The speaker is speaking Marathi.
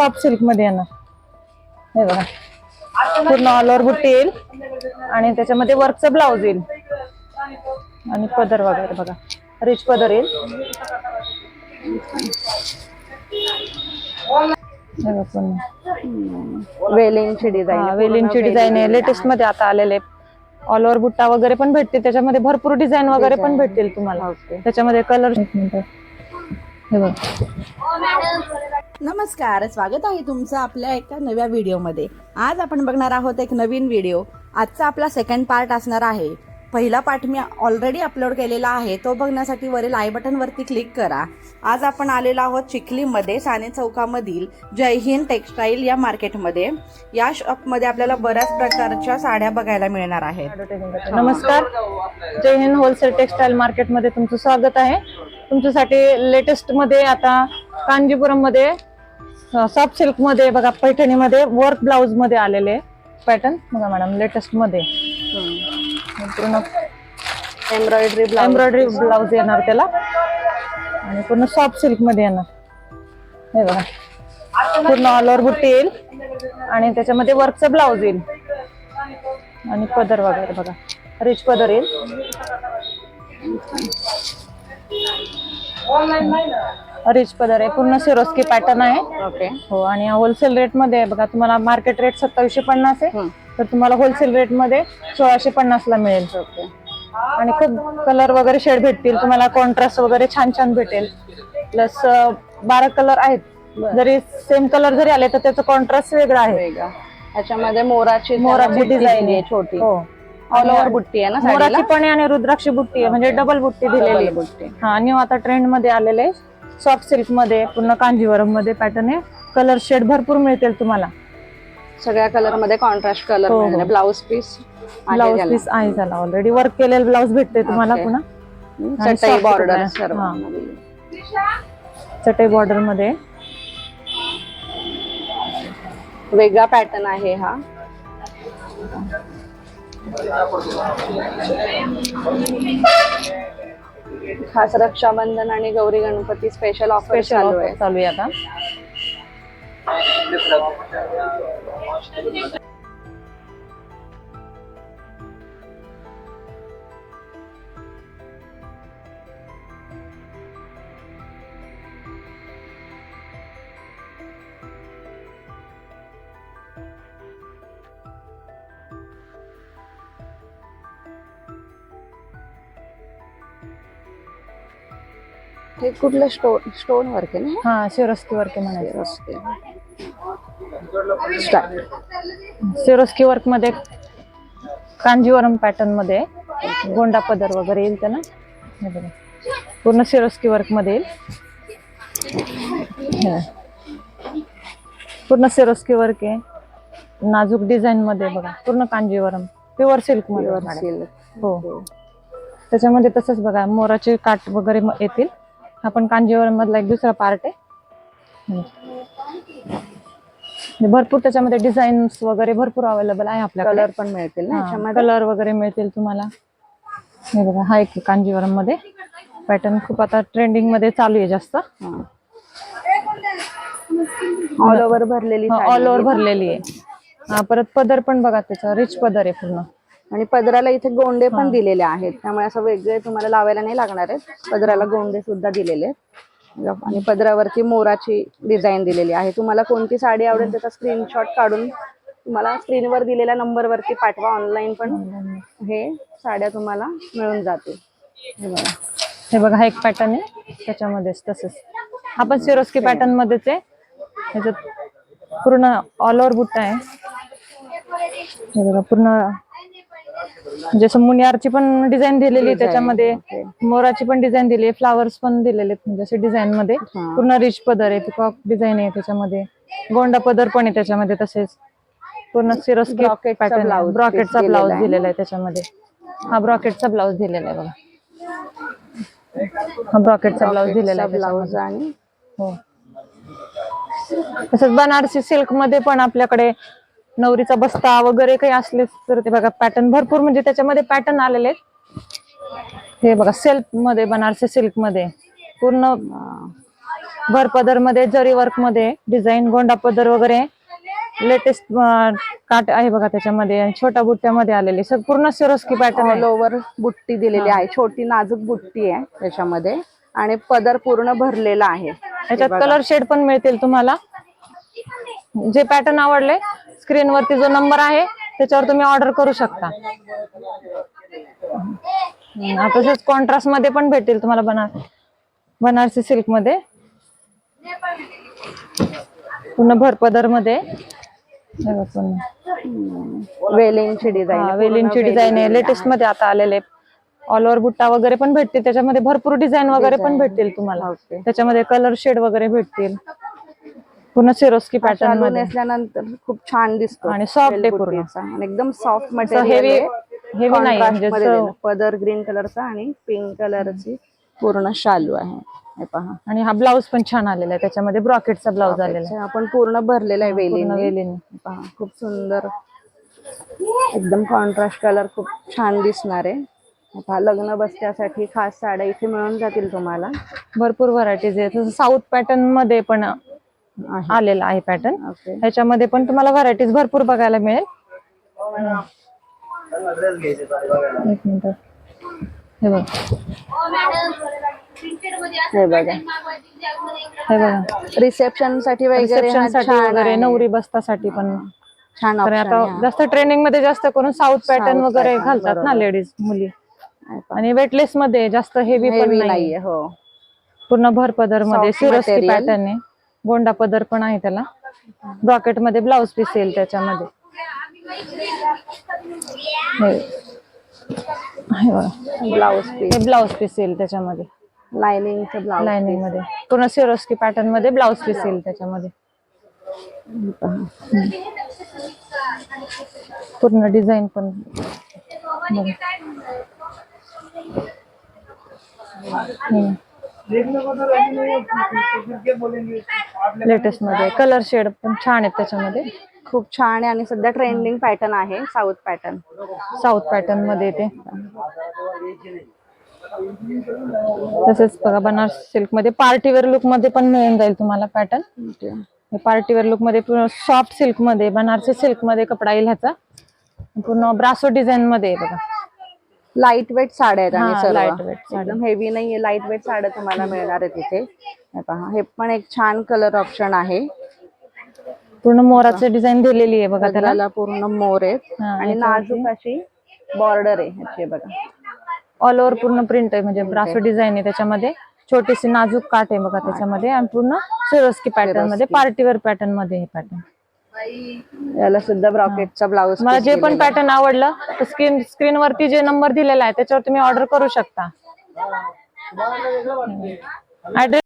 सॉफ्ट सिल्कमध्ये येणार. हे बघा. पूर्ण ऑल ओव्हर बुट्टी येईल. आणि त्याच्यामध्ये वर्कचा ब्लाऊज येईल. आणि पदर वगैरे बघा. रिच पदर येईल. हे बघा पूर्ण. वेलिंगची डिझाईन हा, वेलींची डिझाईन आहे. लेटेस्टमध्ये आता आलेले ऑल ओव्हर बुट्टा वगैरे पण भेटते त्याच्यामध्ये भरपूर डिझाईन वगैरे पण भेटतील तुम्हाला. त्याच्यामध्ये कलर हे बघ. नमस्कार स्वागत आहे तुमचं आपल्या एका नव्या व्हिडिओमध्ये. आज आपण बघणार आहोत एक नवीन व्हिडिओ. आजचा आपला सेकंड पार्ट असणार आहे. पहिला पार्ट मी ऑलरेडी अपलोड केलेला आहे तो बघण्यासाठी वरील आय बटनवरती क्लिक करा. आज आपण आलेलो आहोत चिखलीमध्ये साने चौकामधील जय हिंद टेक्स्टाईल या मार्केटमध्ये या शॉपमध्ये आपल्याला बऱ्याच प्रकारच्या साड्या बघायला मिळणार आहेत. नमस्कार. जय हिंद होलसेल टेक्सटाईल मार्केटमध्ये तुमचं स्वागत आहे. तुमच्यासाठी लेटेस्टमध्ये आता कांजीपुरममध्ये सॉफ्ट सिल्कमध्ये बघा पैठणी मध्ये वर्क ब्लाउजमध्ये आलेले पॅटर्न बघा मॅडम लेटेस्टमध्ये. पूर्ण एम्ब्रॉयडरी एम्ब्रॉयडरी ब्लाउज येणार त्याला. आणि पूर्ण सॉफ्ट सिल्कमध्ये येणार. हे बघा. पूर्ण ऑल ओव्हर बुट्टी येईल. आणि त्याच्यामध्ये वर्कचा ब्लाउज येईल. आणि पदर वगैरे बघा. रिच पदर येईल. रिच पदर आहे. पूर्ण सिरोस्की पॅटर्न आहे. ओके. हो आणि होलसेल रेटमध्ये बघा तुम्हाला मार्केट रेट सत्तावीसशे पन्नास आहे. तर तुम्हाला होलसेल रेटमध्ये सोळाशे पन्नास ला मिळेल. आणि खूप कलर वगैरे शेड भेटतील. तुम्हाला कॉन्ट्रास्ट वगैरे छान छान भेटेल. प्लस बारा कलर आहेत. जरी सेम कलर जरी आले तर त्याचं कॉन्ट्रास्ट वेगळं आहे. त्याच्यामध्ये मोराची मोराची डिझाईन आहे. छोटी. हो. ऑल ओव्हर बुट्टी आहे ना मोराची पण आहे आणि रुद्राक्षी बुट्टी आहे. म्हणजे डबल बुट्टी दिलेली आहे. बुट्टी. हा न्यू आता ट्रेंडमध्ये आलेले सॉफ्ट सिल्कमध्ये पूर्ण कांजीवरममध्ये पॅटर्न आहे. कलर शेड भरपूर मिळतील तुम्हाला. सगळ्या कलरमध्ये कॉन्ट्रास्ट कलर हो, हो. ब्लाउज पीस ब्लाउज पीस आहे झाला ऑलरेडी वर्क केलेलं ब्लाउज भेटते तुम्हाला Okay. पुन्हा. आणि चटई soft बॉर्डर आहे. सर्व. हा. चटई बॉर्डरमध्ये. वेगळा पॅटर्न आहे हा. खास रक्षाबंधन आणि गौरी गणपती स्पेशल ऑफर चालू आहे. चालू आहे आता. हे कुठलं स्टोन स्टोन वर्क आहे ना हा? सिरोस्की वर्क म्हणायचं. सिरोस्की वर्कमध्ये कांजीवरम पॅटर्नमध्ये गोंडा पदर वगैरे येईल त्याला हे बघा. पूर्ण सिरोस्की वर्कमध्ये येईल. पूर्ण सिरोस्की वर्क आहे. नाजूक डिझाईन मध्ये बघा. पूर्ण कांजीवरम. प्युअर सिल्कमध्ये. हो. त्याच्यामध्ये तसंच बघा मोराचे काट वगैरे येतील. हा पण कांजीवरम मधला एक दुसरा पार्ट आहे. म्हणजे भरपूर त्याच्यामध्ये डिझाईन्स वगैरे भरपूर अवेलेबल आहे आपल्याकडे. कलर पण मिळतील ना कलर वगैरे मिळतील तुम्हाला. हे बघा हा एक कांजीवरममध्ये पॅटर्न खूप आता ट्रेंडिंगमध्ये चालू आहे जास्त. ऑल ओव्हर भरलेली ऑल ओव्हर भरलेली आहे. हा परत पदर पण बघा त्याचा रिच पदर आहे पूर्ण. आणि पदराला इथे गोंडे पण दिलेले आहेत. त्यामुळे असं वेगळे तुम्हाला लावायला नाही लागणार आहेत. पदराला गोंडे सुद्धा दिलेले आहेत. आणि पदरावरती मोराची डिझाईन दिलेली आहे. तुम्हाला कोणती साडी आवडेल त्याचा स्क्रीनशॉट काढून तुम्हाला स्क्रीनवर दिलेल्या नंबरवरती पाठवा. ऑनलाईन पण हे साड्या तुम्हाला मिळून जातील. हे बघा. हे बघा एक पॅटर्न आहे. त्याच्यामध्येच तसंच. हा पण सिरोस्की पॅटर्न मध्येच आहे. ह्याच्यात पूर्ण ऑल ओव्हर बुट्टा आहे. हे बघा पूर्ण जसं मुनियारची पण डिझाईन दिलेली आहे त्याच्यामध्ये. मोराची पण डिझाईन दिली आहे. फ्लावर्स पण दिलेले आहेत म्हणजे असे डिझाईन मध्ये. पूर्ण रिच पदर आहे. पिकॉक डिझाईन आहे त्याच्यामध्ये. गोंडा पदर पण आहे त्याच्यामध्ये तसेच. पूर्ण चा पॅटर्न ब्रॉकेटचा आहे. दिलेला आहे. त्याच्यामध्ये. हा ब्रॉकेटचा ब्लाउज दिलेला आहे बघा. हा ब्रॉकेटचा ब्लाउज दिलेला आहे ब्लाउज त्याच्यामध्ये. आणि हो. तसंच बनारसी सिल्कमध्ये पण आपल्याकडे नवरीचा बस्ता वगैरे काही असले तर ते बघा पॅटर्न भरपूर म्हणजे त्याच्यामध्ये पॅटर्न आलेले आहेत. हे बघा सेल्फमध्ये बनारसी सिल्कमध्ये पूर्ण भर पदरमध्ये जरी वर्कमध्ये डिझाईन गोंडा पदर वगैरे लेटेस्ट काट आहे बघा त्याच्यामध्ये छोट्या बुट्ट्यामध्ये आलेले. सग पूर्ण सिरोस्की पॅटर्न ऑल ओव्हर बुट्टी दिलेली आहे. छोटी नाजूक बुट्टी आहे त्याच्यामध्ये. आणि पदर पूर्ण भरलेला आहे. त्याच्यात कलर शेड पण मिळतील तुम्हाला. जे पॅटर्न आवडले स्क्रीन वरती जो नंबर आहे त्याच्यावर तुम्ही ऑर्डर करू शकता. तसंच कॉन्ट्रास्टमध्ये पण भेटेल तुम्हाला बनार बनारसी सिल्कमध्ये. पूर्ण भरपदरमध्ये. वेलिंगची डिझाईन वेलींची डिझाईन आहे लेटेस्टमध्ये आता आलेले. ऑल ओव्हर बुट्टा वगैरे पण भेटतील. त्याच्यामध्ये भरपूर डिझाईन वगैरे पण भेटतील तुम्हाला. त्याच्यामध्ये कलर शेड वगैरे भेटतील. पूर्ण सिरोस्की पॅटर्नमध्ये. नेसल्यानंतर खूप छान दिसतो आणि soft आहे पूर्ण. एकदम सॉफ्ट मटेरियल heavy नाही, म्हणजे पदर ग्रीन कलरचा आणि पिंक कलरची पूर्ण शालू आहे. हे पहा. आणि हा ब्लाऊज पण छान आलेला आहे. त्याच्यामध्ये ब्रॉकेटचा ब्लाऊज आलेला आहे. आपण पूर्ण भरलेला आहे वेलीने. वेलीने. पहा खूप सुंदर. एकदम कॉन्ट्रास्ट कलर खूप छान दिसणार आहे. पहा लग्न बसण्यासाठी खास साड्या इथे मिळून जातील तुम्हाला. भरपूर व्हरायटीज आहे. तसं साऊथ पॅटर्नमध्ये पण आलेला आहे पॅटर्न ह्याच्यामध्ये पण तुम्हाला व्हरायटीज भरपूर बघायला मिळेल. एक मिनिट. हे बघ. हे बघा. हे बघा. रिसेप्शनसाठी वगैरे रिसेप्शनसाठी वगैरे. नवरी बसतासाठी पण. छान आता जास्त ट्रेनिंगमध्ये जास्त करून साऊथ पॅटर्न वगैरे घालतात ना. लेडीज मुली. आणि वेटलेस मध्ये जास्त हेवी पण नाहीये. हो. पूर्ण भर पदरमध्ये सिरोस्की. पॅटर्न आहे. गोंडा पदर पण आहे त्याला. ब्रॉकेटमध्ये ब्लाउज पीस येईल त्याच्यामध्ये. ब्लाउज पीस हे ब्लाउज पीस येईल त्याच्यामध्ये. ब्लाउज लाइनिंगमध्ये. पूर्ण सिरोस्की पॅटर्नमध्ये ब्लाउज पीस येईल त्याच्यामध्ये. पूर्ण डिझाईन पण. लेटेस्टमध्ये. कलर शेड पण छान आहेत त्याच्यामध्ये. खूप छान आहे आणि सध्या ट्रेंडिंग पॅटर्न आहे साऊथ पॅटर्न साऊथ पॅटर्नमध्ये येते तसेच बघा बनारस सिल्कमध्ये पार्टीवेअर लुकमध्ये पण मिळून जाईल तुम्हाला पॅटर्न पार्टीवेअर लुकमध्ये पूर्ण सॉफ्ट सिल्कमध्ये बनारसी सिल्कमध्ये कपडा येईल ह्याचा. पूर्ण ब्रासो डिझाईन मध्ये आहे बघा. लाइट वेट साड्या आहेत आणि सर्व. lightweight साड्या. एकदम हेवी नाहीये लाइट वेट साड्या तुम्हाला मिळणार आहेत इथे. हे पहा हे पण एक छान कलर ऑप्शन आहे. पूर्ण मोराचे डिझाईन दिलेली आहे बघा त्याला. पूर्ण मोर आहेत. आणि नाजूक अशी बॉर्डर आहे ह्याची बघा. ऑल ओव्हर पूर्ण प्रिंट आहे म्हणजे ब्रासो डिझाईन आहे त्याच्यामध्ये. छोटीशी नाजूक काठ आहे बघा त्याच्यामध्ये. आणि पूर्ण सिरोस्की पॅटर्नमध्ये पार्टीवेअर पॅटर्नमध्ये हे पॅटर्न याला सुद्धा ब्रॉकेटचा ब्लाउज मला जे पण पॅटर्न आवडलं तर स्क्रीन स्क्रीन वरती जे नंबर दिलेला आहे त्याच्यावर तुम्ही ऑर्डर करू शकता. ऍड्रेस